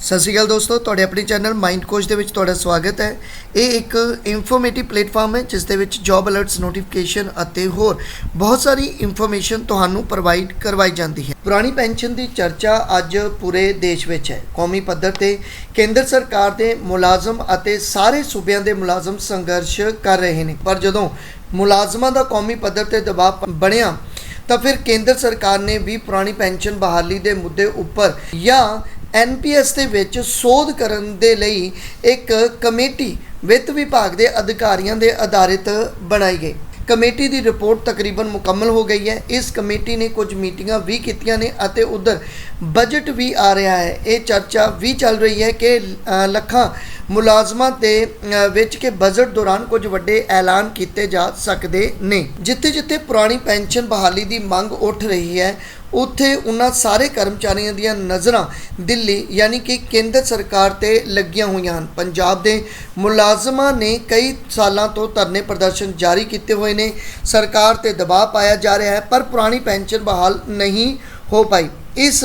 ਸਤਿ ਸ਼੍ਰੀ ਅਕਾਲ ਦੋਸਤੋ, ਤੁਹਾਡੇ ਆਪਣੇ ਚੈਨਲ ਮਾਈਂਡ ਕੋਚ ਦੇ ਵਿੱਚ ਤੁਹਾਡਾ ਸਵਾਗਤ ਹੈ। ਇਹ ਇੱਕ ਇਨਫੋਰਮੇਟਿਵ ਪਲੇਟਫਾਰਮ ਹੈ, ਜਿਸ ਦੇ ਵਿੱਚ ਜੌਬ ਅਲਰਟਸ ਨੋਟੀਫਿਕੇਸ਼ਨ ਅਤੇ ਹੋਰ ਬਹੁਤ ਸਾਰੀ ਇਨਫੋਰਮੇਸ਼ਨ ਤੁਹਾਨੂੰ ਪ੍ਰੋਵਾਈਡ ਕਰਵਾਈ ਜਾਂਦੀ ਹੈ। ਪੁਰਾਣੀ ਪੈਨਸ਼ਨ ਦੀ ਚਰਚਾ ਅੱਜ ਪੂਰੇ ਦੇਸ਼ ਵਿੱਚ ਹੈ। ਕੌਮੀ ਪੱਧਰ ਤੇ ਕੇਂਦਰ ਸਰਕਾਰ ਦੇ ਮੁਲਾਜ਼ਮ ਅਤੇ ਸਾਰੇ ਸੂਬਿਆਂ ਦੇ ਮੁਲਾਜ਼ਮ ਸੰਘਰਸ਼ ਕਰ ਰਹੇ ਨੇ। ਪਰ ਜਦੋਂ ਮੁਲਾਜ਼ਮਾਂ ਦਾ ਕੌਮੀ ਪੱਧਰ ਤੇ ਦਬਾਅ ਬਣਿਆ, ਤਾਂ ਫਿਰ ਕੇਂਦਰ ਸਰਕਾਰ ਨੇ ਵੀ ਪੁਰਾਣੀ ਪੈਨਸ਼ਨ ਬਹਾਲੀ ਦੇ ਮੁੱਦੇ ਉੱਪਰ ਜਾਂ ਐਨਪੀਐਸ ਦੇ ਵਿੱਚ ਸੋਧ ਕਰਨ ਦੇ ਲਈ ਇੱਕ ਕਮੇਟੀ ਵਿੱਤ ਵਿਭਾਗ ਦੇ ਅਧਿਕਾਰੀਆਂ ਦੇ ਆਧਾਰਿਤ ਬਣਾਈ ਗਈ। ਕਮੇਟੀ ਦੀ ਰਿਪੋਰਟ ਤਕਰੀਬਨ ਮੁਕੰਮਲ ਹੋ ਗਈ ਹੈ। ਇਸ ਕਮੇਟੀ ਨੇ ਕੁਝ ਮੀਟਿੰਗਾਂ ਵੀ ਕੀਤੀਆਂ ਨੇ ਅਤੇ ਉਧਰ ਬਜਟ ਵੀ ਆ ਰਿਹਾ ਹੈ। ਇਹ ਚਰਚਾ ਵੀ ਚੱਲ ਰਹੀ ਹੈ ਕਿ ਲੱਖਾਂ ਮੁਲਾਜ਼ਮਾਂ ਦੇ ਵਿੱਚ ਕਿ ਬਜਟ ਦੌਰਾਨ ਕੁਝ ਵੱਡੇ ਐਲਾਨ ਕੀਤੇ ਜਾ ਸਕਦੇ ਨੇ। ਜਿੱਥੇ ਜਿੱਥੇ ਪੁਰਾਣੀ ਪੈਨਸ਼ਨ ਬਹਾਲੀ ਦੀ ਮੰਗ ਉੱਠ ਰਹੀ ਹੈ, ਉੱਥੇ ਉਹਨਾਂ ਸਾਰੇ ਕਰਮਚਾਰੀਆਂ ਦੀਆਂ ਨਜ਼ਰਾਂ ਦਿੱਲੀ ਯਾਨੀ ਕਿ ਕੇਂਦਰ ਸਰਕਾਰ ਤੇ ਲੱਗੀਆਂ ਹੋਈਆਂ ਹਨ। ਪੰਜਾਬ ਦੇ ਮੁਲਾਜ਼ਮਾਂ ਨੇ ਕਈ ਸਾਲਾਂ ਤੋਂ ਧਰਨੇ ਪ੍ਰਦਰਸ਼ਨ ਜਾਰੀ ਕੀਤੇ ਹੋਏ ਨੇ। ਸਰਕਾਰ ਤੇ ਦਬਾਅ ਪਾਇਆ ਜਾ ਰਿਹਾ ਹੈ, ਪਰ ਪੁਰਾਣੀ ਪੈਨਸ਼ਨ ਬਹਾਲ ਨਹੀਂ ਹੋ ਪਾਈ। ਇਸ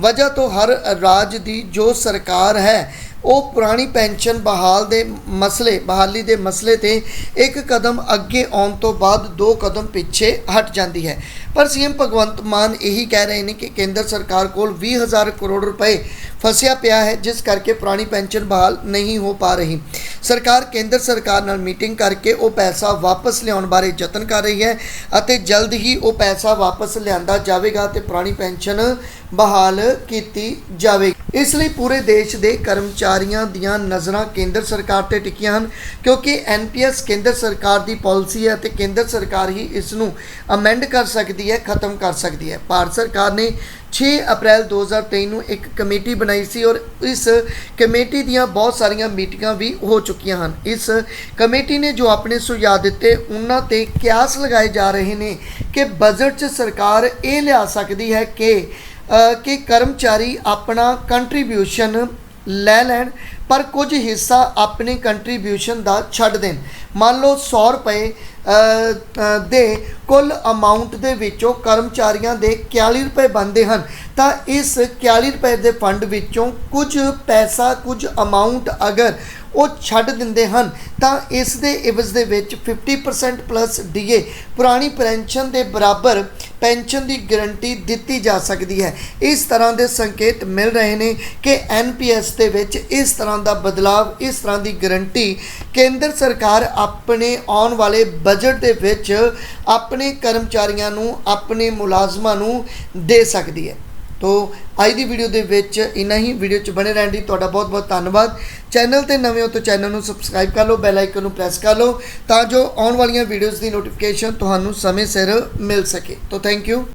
ਵਜ੍ਹਾ ਤੋਂ ਹਰ ਰਾਜ ਦੀ ਜੋ ਸਰਕਾਰ ਹੈ ਉਹ ਪੁਰਾਣੀ ਪੈਨਸ਼ਨ ਬਹਾਲ ਦੇ ਮਸਲੇ, ਬਹਾਲੀ ਦੇ ਮਸਲੇ ਤੇ ਇੱਕ ਕਦਮ ਅੱਗੇ ਆਉਣ ਤੋਂ ਬਾਅਦ ਦੋ ਕਦਮ ਪਿੱਛੇ ਹਟ ਜਾਂਦੀ ਹੈ। ਪਰ ਸੀਐਮ ਭਗਵੰਤ ਮਾਨ ਇਹੀ ਕਹਿ ਰਹੇ ਨੇ ਕਿ ਕੇਂਦਰ ਸਰਕਾਰ ਕੋਲ 20000 ਕਰੋੜ ਰੁਪਏ ਫਸਿਆ ਪਿਆ ਹੈ, ਜਿਸ ਕਰਕੇ ਪੁਰਾਣੀ ਪੈਨਸ਼ਨ ਬਹਾਲ ਨਹੀਂ ਹੋ ਪਾ ਰਹੀ। ਸਰਕਾਰ ਕੇਂਦਰ ਸਰਕਾਰ ਨਾਲ ਮੀਟਿੰਗ ਕਰਕੇ ਉਹ ਪੈਸਾ ਵਾਪਸ ਲਿਆਉਣ ਬਾਰੇ ਯਤਨ ਕਰ ਰਹੀ ਹੈ ਅਤੇ ਜਲਦ ਹੀ ਉਹ ਪੈਸਾ ਵਾਪਸ ਲਿਆਂਦਾ ਜਾਵੇਗਾ ਤੇ ਪੁਰਾਣੀ ਪੈਨਸ਼ਨ ਬਹਾਲ ਕੀਤੀ ਜਾਵੇਗੀ। ਇਸ ਲਈ ਪੂਰੇ ਦੇਸ਼ ਦੇ ਕਰਮਚਾਰੀਆਂ ਦੀਆਂ ਨਜ਼ਰਾਂ ਕੇਂਦਰ ਸਰਕਾਰ ਤੇ ਟਿਕੀਆਂ ਹਨ, ਕਿਉਂਕਿ ਐਨਪੀਐਸ ਕੇਂਦਰ ਸਰਕਾਰ ਦੀ ਪਾਲਿਸੀ ਹੈ ਅਤੇ ਕੇਂਦਰ ਸਰਕਾਰ ਹੀ ਇਸ ਨੂੰ ਅਮੈਂਡ ਕਰ ਸਕਦੀ ਹੈ, ਖਤਮ ਕਰ ਸਕਦੀ ਹੈ। ਭਾਰਤ ਸਰਕਾਰ ਨੇ 6 ਅਪ੍ਰੈਲ 2023 ਨੂੰ ਇੱਕ ਕਮੇਟੀ ਬਣਾਈ ਸੀ ਔਰ ਇਸ ਕਮੇਟੀ ਦੀਆਂ ਬਹੁਤ ਸਾਰੀਆਂ ਮੀਟਿੰਗਾਂ ਵੀ ਹੋ ਚੁੱਕੀਆਂ ਹਨ। ਇਸ ਕਮੇਟੀ ਨੇ ਜੋ ਆਪਣੇ ਸੁਝਾਅ ਦਿੱਤੇ, ਉਹਨਾਂ ਤੇ ਕਿਆਸ ਲਗਾਏ ਜਾ ਰਹੇ ਨੇ ਕਿ ਬਜਟ 'ਚ ਸਰਕਾਰ ਇਹ ਲਿਆ ਸਕਦੀ ਹੈ ਕਿ ਕਿ ਕਰਮਚਾਰੀ ਆਪਣਾ ਕੰਟਰੀਬਿਊਸ਼ਨ ਲੈ ਲੈਣ, ਪਰ ਕੁਝ ਹਿੱਸਾ ਆਪਣੇ ਕੰਟਰੀਬਿਊਸ਼ਨ ਦਾ ਛੱਡ ਦੇਣ। ਮੰਨ ਲਓ 100 ਰੁਪਏ ਦੇ ਕੁੱਲ ਅਮਾਉਂਟ ਦੇ ਵਿੱਚੋਂ ਕਰਮਚਾਰੀਆਂ ਦੇ 41 ਰੁਪਏ ਬਣਦੇ ਹਨ, ਤਾਂ ਇਸ 41 ਰੁਪਏ ਦੇ ਫੰਡ ਵਿੱਚੋਂ ਕੁਝ ਪੈਸਾ, ਕੁਝ ਅਮਾਉਂਟ ਅਗਰ ਉਹ ਛੱਡ ਦਿੰਦੇ ਹਨ, ਤਾਂ ਇਸ ਦੇ ਇਵਜ਼ ਦੇ ਵਿੱਚ 50% ਪਲੱਸ ਡੀਏ ਪੁਰਾਣੀ ਪੈਨਸ਼ਨ ਦੇ ਬਰਾਬਰ ਪੈਨਸ਼ਨ ਦੀ ਗਾਰੰਟੀ ਦਿੱਤੀ ਜਾ ਸਕਦੀ ਹੈ। ਇਸ ਤਰ੍ਹਾਂ ਦੇ ਸੰਕੇਤ ਮਿਲ ਰਹੇ ਨੇ ਕਿ ਐਨਪੀਐਸ ਦੇ ਵਿੱਚ ਇਸ ਤਰ੍ਹਾਂ ਦਾ ਬਦਲਾਵ, ਇਸ ਤਰ੍ਹਾਂ ਦੀ ਗਾਰੰਟੀ ਕੇਂਦਰ ਸਰਕਾਰ ਆਪਣੇ ਆਉਣ ਵਾਲੇ ਬਜਟ ਦੇ ਵਿੱਚ ਆਪਣੇ ਕਰਮਚਾਰੀਆਂ ਨੂੰ, ਆਪਣੇ ਮੁਲਾਜ਼ਮਾਂ ਨੂੰ ਦੇ ਸਕਦੀ ਹੈ। ਤੋ ਅੱਜ ਦੀ ਵੀਡੀਓ ਦੇ ਵਿੱਚ ਇਨਾ ਹੀ। ਵੀਡੀਓ 'ਚ ਬਣੇ ਰਹਿਣ ਲਈ ਤੁਹਾਡਾ ਬਹੁਤ ਬਹੁਤ ਧੰਨਵਾਦ। ਚੈਨਲ ਤੇ ਨਵੇਂ ਹੋ ਤਾਂ ਚੈਨਲ ਨੂੰ ਸਬਸਕ੍ਰਾਈਬ ਕਰ ਲਓ ਬੈਲ ਆਈਕਨ ਨੂੰ ਪ੍ਰੈਸ ਕਰ ਲਓ ਤਾਂ ਜੋ ਆਉਣ ਵਾਲੀਆਂ ਵੀਡੀਓਜ਼ ਦੀ ਨੋਟੀਫਿਕੇਸ਼ਨ ਤੁਹਾਨੂੰ ਸਮੇਂ ਸਿਰ ਮਿਲ ਸਕੇ। ਤੋਂ ਥੈਂਕ ਯੂ